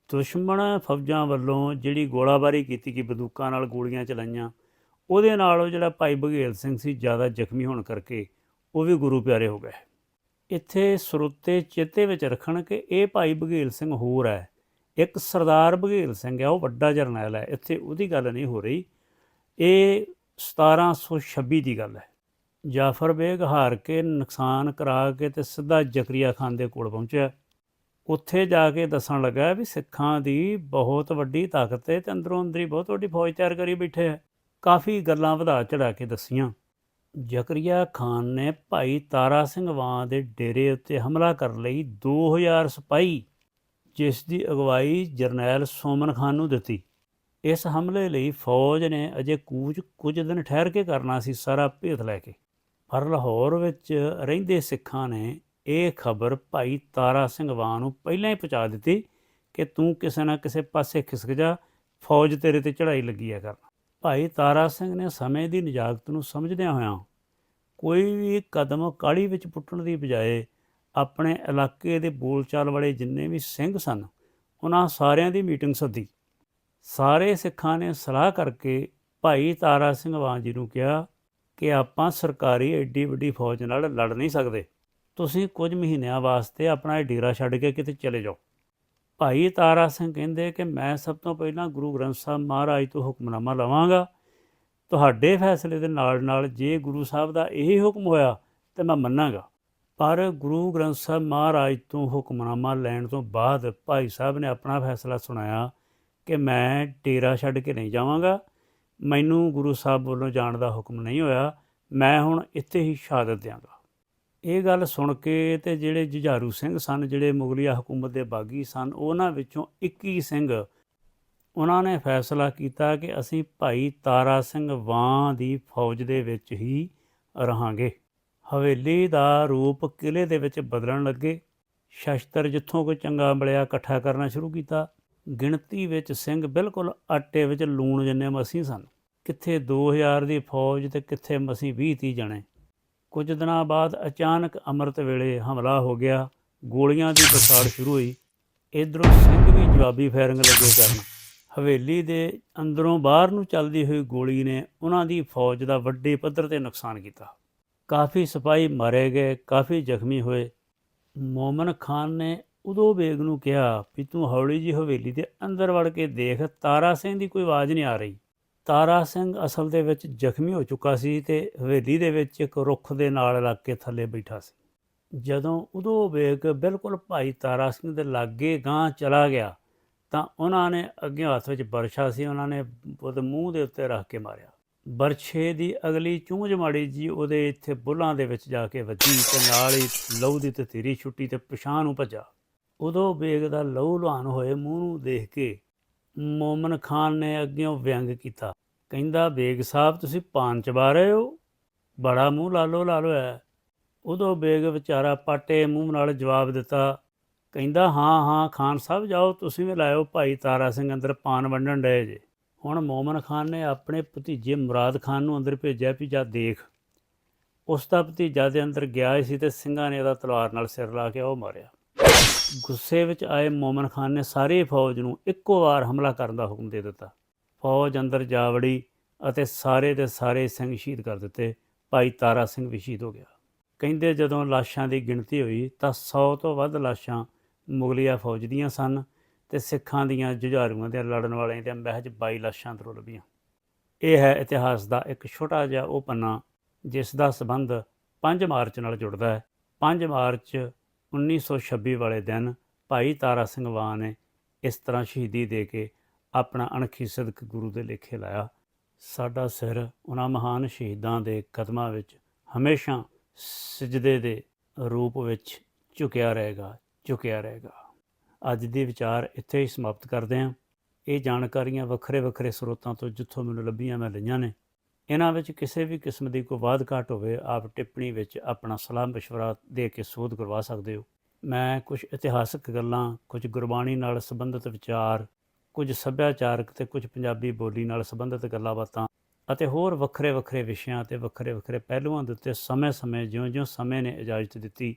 ਦੁਸ਼ਮਣ ਫੌਜਾਂ ਵੱਲੋਂ ਜਿਹੜੀ ਗੋਲਾਬਾਰੀ ਕੀਤੀ ਕਿ ਬੰਦੂਕਾਂ ਨਾਲ ਗੋਲੀਆਂ ਚਲਾਈਆਂ, ਉਹਦੇ ਨਾਲ ਉਹ ਜਿਹੜਾ ਭਾਈ ਬਘੇਲ ਸਿੰਘ ਸੀ, ਜ਼ਿਆਦਾ ਜ਼ਖਮੀ ਹੋਣ ਕਰਕੇ ਉਹ ਵੀ ਗੁਰੂ ਪਿਆਰੇ ਹੋ ਗਏ। ਇੱਥੇ ਸਰੋਤੇ ਚੇਤੇ ਵਿੱਚ ਰੱਖਣ ਕਿ ਇਹ ਭਾਈ ਬਘੇਲ ਸਿੰਘ ਹੋਰ ਹੈ। ਇੱਕ ਸਰਦਾਰ ਬਘੇਲ ਸਿੰਘ ਹੈ, ਉਹ ਵੱਡਾ ਜਰਨੈਲ ਹੈ, ਇੱਥੇ ਉਹਦੀ ਗੱਲ ਨਹੀਂ ਹੋ ਰਹੀ। ਇਹ 1726 ਦੀ ਗੱਲ ਹੈ। ਜਾਫਰ ਬੇਗ ਹਾਰ ਕੇ ਨੁਕਸਾਨ ਕਰਾ ਕੇ ਤੇ ਸਿੱਧਾ ਜ਼ਕਰੀਆ ਖਾਨ ਦੇ ਕੋਲ ਪਹੁੰਚਿਆ। ਉੱਥੇ ਜਾ ਕੇ ਦੱਸਣ ਲੱਗਾ ਵੀ ਸਿੱਖਾਂ ਦੀ ਬਹੁਤ ਵੱਡੀ ਤਾਕਤ ਹੈ ਤੇ ਅੰਦਰੋਂ ਅੰਦਰੀ ਬਹੁਤ ਵੱਡੀ ਫੌਜ ਤਿਆਰ ਕਰੀ ਬੈਠੇ ਹੈ। ਕਾਫੀ ਗੱਲਾਂ ਵਧਾ ਚੜਾ ਕੇ ਦੱਸੀਆਂ। ਜ਼ਕਰੀਆ ਖਾਨ ਨੇ ਭਾਈ ਤਾਰਾ ਸਿੰਘ ਵਾਂ ਦੇ ਡੇਰੇ ਉੱਤੇ ਹਮਲਾ ਕਰਨ ਲਈ 2000 ਸਿਪਾਹੀ ਜਿਸ ਦੀ ਅਗਵਾਈ ਜਰਨੈਲ ਸੋਮਨ ਖਾਨ ਨੂੰ ਦਿੱਤੀ। ਇਸ ਹਮਲੇ ਲਈ ਫੌਜ ਨੇ ਅਜੇ ਕੂਚ ਕੁਝ ਦਿਨ ਠਹਿਰ ਕੇ ਕਰਨਾ ਸੀ, ਸਾਰਾ ਭੇਤ ਲੈ ਕੇ। ਪਰ ਲਾਹੌਰ ਵਿੱਚ ਰਹਿੰਦੇ ਸਿੱਖਾਂ ਨੇ ਇਹ ਖਬਰ ਭਾਈ ਤਾਰਾ ਸਿੰਘ ਵਾਂ ਨੂੰ ਪਹਿਲਾਂ ਹੀ ਪਹੁੰਚਾ ਦਿੱਤੀ ਕਿ ਤੂੰ ਕਿਸੇ ਨਾ ਕਿਸੇ ਪਾਸੇ ਖਿਸਕ ਜਾ, ਫੌਜ ਤੇਰੇ ਤੇ ਚੜ੍ਹਾਈ ਲੱਗੀ ਹੈ ਕਰਨ ਭਾਈ ਤਾਰਾ ਸਿੰਘ ਨੇ ਸਮੇਂ ਦੀ ਨਜਾਕਤ ਨੂੰ ਸਮਝਦਿਆਂ ਹੋਇਆਂ ਕੋਈ ਵੀ ਕਦਮ ਕਾਲੀ ਵਿੱਚ ਪੁੱਟਣ ਦੀ ਬਜਾਏ ਆਪਣੇ ਇਲਾਕੇ ਦੇ ਬੋਲਚਾਲ ਵਾਲੇ ਜਿੰਨੇ ਵੀ ਸਿੰਘ ਸਨ, ਉਹਨਾਂ ਸਾਰਿਆਂ ਦੀ ਮੀਟਿੰਗ ਸੱਦੀ। ਸਾਰੇ ਸਿੱਖਾਂ ਨੇ ਸਲਾਹ ਕਰਕੇ ਭਾਈ ਤਾਰਾ ਸਿੰਘ ਵਾਂ ਜੀ ਨੂੰ ਕਿਹਾ ਕਿ ਆਪਾਂ ਸਰਕਾਰੀ ਐਡੀ ਵੱਡੀ ਫੌਜ ਨਾਲ ਲੜ ਨਹੀਂ ਸਕਦੇ। ਤੁਸੀਂ ਕੁਝ ਮਹੀਨਿਆਂ ਵਾਸਤੇ ਆਪਣਾ ਇਹ ਡੇਰਾ ਛੱਡ ਕੇ ਕਿਤੇ ਚਲੇ ਜਾਓ। ਭਾਈ ਤਾਰਾ ਸਿੰਘ ਕਹਿੰਦੇ ਕਿ ਮੈਂ ਸਭ ਤੋਂ ਪਹਿਲਾਂ ਗੁਰੂ ਗ੍ਰੰਥ ਸਾਹਿਬ ਮਹਾਰਾਜ ਤੋਂ ਹੁਕਮਨਾਮਾ ਲਵਾਂਗਾ। ਤੁਹਾਡੇ ਫੈਸਲੇ ਦੇ ਨਾਲ ਨਾਲ ਜੇ ਗੁਰੂ ਸਾਹਿਬ ਦਾ ਇਹ ਹੁਕਮ ਹੋਇਆ, ਤੇ ਮੈਂ ਮੰਨਾਂਗਾ। ਪਰ ਗੁਰੂ ਗ੍ਰੰਥ ਸਾਹਿਬ ਮਹਾਰਾਜ ਤੋਂ ਹੁਕਮਨਾਮਾ ਲੈਣ ਤੋਂ ਬਾਅਦ ਭਾਈ ਸਾਹਿਬ ਨੇ ਆਪਣਾ ਫੈਸਲਾ ਸੁਣਾਇਆ ਕਿ ਮੈਂ ਡੇਰਾ ਛੱਡ ਕੇ ਨਹੀਂ ਜਾਵਾਂਗਾ। ਮੈਨੂੰ ਗੁਰੂ ਸਾਹਿਬ ਵੱਲੋਂ ਜਾਣ ਦਾ ਹੁਕਮ ਨਹੀਂ ਹੋਇਆ। ਮੈਂ ਹੁਣ ਇੱਥੇ ਹੀ ਸ਼ਹਾਦਤ ਦਿਆਂਗਾ। ਇਹ ਗੱਲ ਸੁਣ ਕੇ ਤੇ ਜਿਹੜੇ ਜੁਝਾਰੂ ਸਿੰਘ ਸਨ, ਜਿਹੜੇ ਮੁਗਲਿਆ ਹਕੂਮਤ ਦੇ ਬਾਗੀ ਸਨ, ਉਹਨਾਂ ਵਿੱਚੋਂ 21 ਸਿੰਘ, ਉਹਨਾਂ ਨੇ ਫੈਸਲਾ ਕੀਤਾ ਕਿ ਅਸੀਂ ਭਾਈ ਤਾਰਾ ਸਿੰਘ ਵਾਂ ਦੀ ਫੌਜ ਦੇ ਵਿੱਚ ਹੀ ਰਹਾਂਗੇ। ਹਵੇਲੀ ਦਾ ਰੂਪ ਕਿਲੇ ਦੇ ਵਿੱਚ ਬਦਲਣ ਲੱਗੇ। ਸ਼ਸਤਰ ਜਿੱਥੋਂ ਕੋਈ ਚੰਗਾ ਮਿਲਿਆ ਇਕੱਠਾ ਕਰਨਾ ਸ਼ੁਰੂ ਕੀਤਾ। ਗਿਣਤੀ ਵਿੱਚ ਸਿੰਘ ਬਿਲਕੁਲ ਆਟੇ ਵਿੱਚ ਲੂਣ ਜਿੰਨੇ ਮਸੀਂ ਸਨ। ਕਿੱਥੇ 2000 ਦੀ ਫੌਜ ਤੇ ਕਿੱਥੇ ਮਸੀਂ 20 30 ਜਣੇ। ਕੁਝ ਦਿਨਾਂ ਬਾਅਦ ਅਚਾਨਕ ਅੰਮ੍ਰਿਤ ਵੇਲੇ ਹਮਲਾ ਹੋ ਗਿਆ। ਗੋਲੀਆਂ ਦੀ ਬਰਸਾਤ ਸ਼ੁਰੂ ਹੋਈ। ਇਧਰੋਂ ਸਿੰਘ ਵੀ ਜਵਾਬੀ ਫਾਇਰਿੰਗ ਲੱਗੇ ਕਰਨ। ਹਵੇਲੀ ਦੇ ਅੰਦਰੋਂ ਬਾਹਰ ਨੂੰ ਚੱਲਦੀ ਹੋਈ ਗੋਲੀ ਨੇ ਉਹਨਾਂ ਦੀ ਫੌਜ ਦਾ ਵੱਡੇ ਪੱਧਰ ਤੇ ਨੁਕਸਾਨ ਕੀਤਾ। ਕਾਫੀ ਸਿਪਾਹੀ ਮਾਰੇ ਗਏ, ਕਾਫੀ ਜ਼ਖਮੀ ਹੋਏ। ਮੋਮਨ ਖਾਨ ਨੇ ਉਦੋਂ ਬੇਗ ਨੂੰ ਕਿਹਾ ਵੀ ਤੂੰ ਹੌਲੀ ਜੀ ਹਵੇਲੀ ਦੇ ਅੰਦਰ ਵੜ ਕੇ ਦੇਖ, ਤਾਰਾ ਸਿੰਘ ਦੀ ਕੋਈ ਆਵਾਜ਼ ਨਹੀਂ ਆ ਰਹੀ। ਤਾਰਾ ਸਿੰਘ ਅਸਲ ਦੇ ਵਿੱਚ ਜ਼ਖਮੀ ਹੋ ਚੁੱਕਾ ਸੀ ਤੇ ਹਵੇਲੀ ਦੇ ਵਿੱਚ ਇੱਕ ਰੁੱਖ ਦੇ ਨਾਲ ਲੱਗ ਕੇ ਥੱਲੇ ਬੈਠਾ ਸੀ। ਜਦੋਂ ਉਦੋਂ ਬੇਗ ਬਿਲਕੁਲ ਭਾਈ ਤਾਰਾ ਸਿੰਘ ਦੇ ਲਾਗੇ ਗਾਂ ਚਲਾ ਗਿਆ, ਤਾਂ ਉਹਨਾਂ ਨੇ ਅੱਗੇ ਹੱਥ ਵਿੱਚ ਬਰਸ਼ਾ ਸੀ, ਉਹਨਾਂ ਨੇ ਉਹਦੇ ਮੂੰਹ ਦੇ ਉੱਤੇ ਰੱਖ ਕੇ ਮਾਰਿਆ। ਬਰਛੇ ਦੀ ਅਗਲੀ ਚੂੰਝ ਮਾੜੀ ਜੀ ਉਹਦੇ ਇੱਥੇ ਬੁੱਲਾਂ ਦੇ ਵਿੱਚ ਜਾ ਕੇ ਵੱਜੀ ਤੇ ਨਾਲ ਹੀ ਲਹੂ ਦੀ ਤਤੀਰੀ ਛੁੱਟੀ ਤੇ ਪਛਾਣ ਨੂੰ ਭੱਜਾ। ਉਦੋਂ ਬੇਗ ਦਾ ਲਹੂ ਲੁਹਾਨ ਹੋਏ ਮੂੰਹ ਨੂੰ ਦੇਖ ਕੇ ਮੋਮਨ ਖਾਨ ਨੇ ਅੱਗਿਓਂ ਵਿਅੰਗ ਕੀਤਾ। ਕਹਿੰਦਾ, ਬੇਗ ਸਾਹਿਬ, ਤੁਸੀਂ ਪਾਨ ਚਬਾ ਰਹੇ ਹੋ? ਬੜਾ ਮੂੰਹ ਲਾਲੋ ਲਾਲੋ ਹੈ। ਉਦੋਂ ਬੇਗ ਵਿਚਾਰਾ ਪਾਟੇ ਮੂੰਹ ਨਾਲ ਜਵਾਬ ਦਿੱਤਾ, ਕਹਿੰਦਾ, ਹਾਂ ਹਾਂ, ਖਾਨ ਸਾਹਿਬ ਜਾਓ, ਤੁਸੀਂ ਵੀ ਲਾਇਓ, ਭਾਈ ਤਾਰਾ ਸਿੰਘ ਅੰਦਰ ਪਾਨ ਵੰਡਣ ਡਏ ਜੇ। ਹੁਣ ਮੋਮਨ ਖਾਨ ਨੇ ਆਪਣੇ ਭਤੀਜੇ ਮੁਰਾਦ ਖਾਨ ਨੂੰ ਅੰਦਰ ਭੇਜਿਆ ਵੀ ਜਾ ਦੇਖ। ਉਸ ਦਾ ਭਤੀਜਾ ਦੇ ਅੰਦਰ ਗਿਆ ਸੀ ਤੇ ਸਿੰਘਾਂ ਨੇ ਉਹਦਾ ਤਲਵਾਰ ਨਾਲ ਸਿਰ ਲਾ ਕੇ ਉਹ ਮਾਰਿਆ। ਗੁੱਸੇ ਵਿੱਚ ਆਏ ਮੋਮਨ ਖਾਨ ਨੇ ਸਾਰੀ ਫੌਜ ਨੂੰ ਇੱਕੋ ਵਾਰ ਹਮਲਾ ਕਰਨ ਦਾ ਹੁਕਮ ਦੇ ਦਿੱਤਾ। ਫੌਜ ਅੰਦਰ ਜਾ ਵੜੀ ਅਤੇ ਸਾਰੇ ਦੇ ਸਾਰੇ ਸਿੰਘ ਸ਼ਹੀਦ ਕਰ ਦਿੱਤੇ। ਭਾਈ ਤਾਰਾ ਸਿੰਘ ਵੀ ਸ਼ਹੀਦ ਹੋ ਗਿਆ। ਕਹਿੰਦੇ ਜਦੋਂ ਲਾਸ਼ਾਂ ਦੀ ਗਿਣਤੀ ਹੋਈ ਤਾਂ 100 ਤੋਂ ਵੱਧ ਲਾਸ਼ਾਂ ਮੁਗਲਿਆ ਫੌਜ ਦੀਆਂ ਸਨ। ਤੇ ਸਿੱਖਾਂ ਦੀਆਂ ਜੁਝਾਰੂਆਂ ਦੇ ਲੜਨ ਵਾਲਿਆਂ ਦੇ ਮਹਿਜ 22 ਲਾਸ਼ਾਂ ਤੋਂ ਲੱਭੀਆਂ। ਇਹ ਹੈ ਇਤਿਹਾਸ ਦਾ ਇੱਕ ਛੋਟਾ ਜਿਹਾ ਉਹ ਪੰਨਾ, ਜਿਸ ਦਾ ਸਬੰਧ 5 ਮਾਰਚ ਨਾਲ ਜੁੜਦਾ ਹੈ। 5 ਮਾਰਚ 1926 ਵਾਲੇ ਦਿਨ ਭਾਈ ਤਾਰਾ ਸਿੰਘ ਵਾਂ ਨੇ ਇਸ ਤਰ੍ਹਾਂ ਸ਼ਹੀਦੀ ਦੇ ਕੇ ਆਪਣਾ ਅਣਖੀ ਸਦਕ ਗੁਰੂ ਦੇ ਲੇਖੇ ਲਾਇਆ। ਸਾਡਾ ਸਿਰ ਉਹਨਾਂ ਮਹਾਨ ਸ਼ਹੀਦਾਂ ਦੇ ਕਦਮਾਂ ਵਿੱਚ ਹਮੇਸ਼ਾ ਸਜਦੇ ਦੇ ਰੂਪ ਵਿੱਚ ਝੁਕਿਆ ਰਹੇਗਾ ਝੁਕਿਆ ਰਹੇਗਾ। ਅੱਜ ਦੇ ਵਿਚਾਰ ਇੱਥੇ ਹੀ ਸਮਾਪਤ ਕਰਦੇ ਹਾਂ ਇਹ ਜਾਣਕਾਰੀਆਂ ਵੱਖਰੇ ਵੱਖਰੇ ਸਰੋਤਾਂ ਤੋਂ ਜਿੱਥੋਂ ਮੈਨੂੰ ਲੱਭੀਆਂ ਮੈਂ ਲਈਆਂ ਨੇ ਇਹਨਾਂ ਵਿੱਚ ਕਿਸੇ ਵੀ ਕਿਸਮ ਦੀ ਕੋਈ ਵਾਧ ਘਾਟ ਹੋਵੇ ਆਪ ਟਿੱਪਣੀ ਵਿੱਚ ਆਪਣਾ ਸਲਾਹ مشورہ ਦੇ ਕੇ ਸੋਧ ਕਰਵਾ ਸਕਦੇ ਹੋ ਮੈਂ ਕੁਝ ਇਤਿਹਾਸਕ ਗੱਲਾਂ ਕੁਝ ਗੁਰਬਾਣੀ ਨਾਲ ਸੰਬੰਧਿਤ ਵਿਚਾਰ ਕੁਝ ਸੱਭਿਆਚਾਰਕ ਤੇ ਕੁਝ ਪੰਜਾਬੀ ਬੋਲੀ ਨਾਲ ਸੰਬੰਧਿਤ ਗੱਲਾਂ ਬਾਤਾਂ ਅਤੇ ਹੋਰ ਵੱਖਰੇ ਵੱਖਰੇ ਵਿਸ਼ਿਆਂ ਤੇ ਵੱਖਰੇ ਵੱਖਰੇ ਪਹਿਲੂਆਂ ਦੇ ਉੱਤੇ ਸਮੇਂ-ਸਮੇਂ ਜਿਉਂ-ਜਿਉਂ ਸਮੇਂ ਨੇ ਇਜਾਜ਼ਤ ਦਿੱਤੀ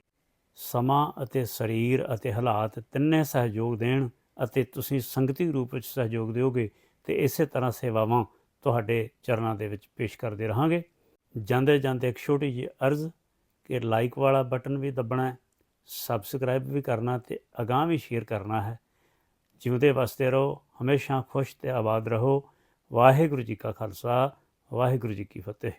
ਸਮਾਂ ਅਤੇ ਸਰੀਰ ਅਤੇ ਹਾਲਾਤ ਤਿੰਨੇ ਸਹਿਯੋਗ ਦੇਣ ਅਤੇ ਤੁਸੀਂ ਸੰਗਤੀ ਰੂਪ ਵਿੱਚ ਸਹਿਯੋਗ ਦਿਓਗੇ ਤੇ ਇਸੇ ਤਰ੍ਹਾਂ ਸੇਵਾਵਾਂ ਤੁਹਾਡੇ ਚਰਨਾਂ ਦੇ ਵਿੱਚ ਪੇਸ਼ ਕਰਦੇ ਰਹਾਂਗੇ। ਜਾਂਦੇ ਜਾਂਦੇ ਇੱਕ ਛੋਟੀ ਜਿਹੀ ਅਰਜ਼ ਕਿ ਲਾਈਕ ਵਾਲਾ ਬਟਨ ਵੀ ਦਬਣਾ ਹੈ ਸਬਸਕ੍ਰਾਈਬ ਵੀ ਕਰਨਾ ਤੇ ਅਗਾਂਹ ਵੀ ਸ਼ੇਅਰ ਕਰਨਾ ਹੈ। ਜਿਉਂਦੇ ਵਸਦੇ ਰਹੋ, ਹਮੇਸ਼ਾ ਖੁਸ਼ ਤੇ ਆਬਾਦ ਰਹੋ। ਵਾਹਿਗੁਰੂ ਜੀ ਕਾ ਖਾਲਸਾ, ਵਾਹਿਗੁਰੂ ਜੀ ਕੀ ਫਤਿਹ।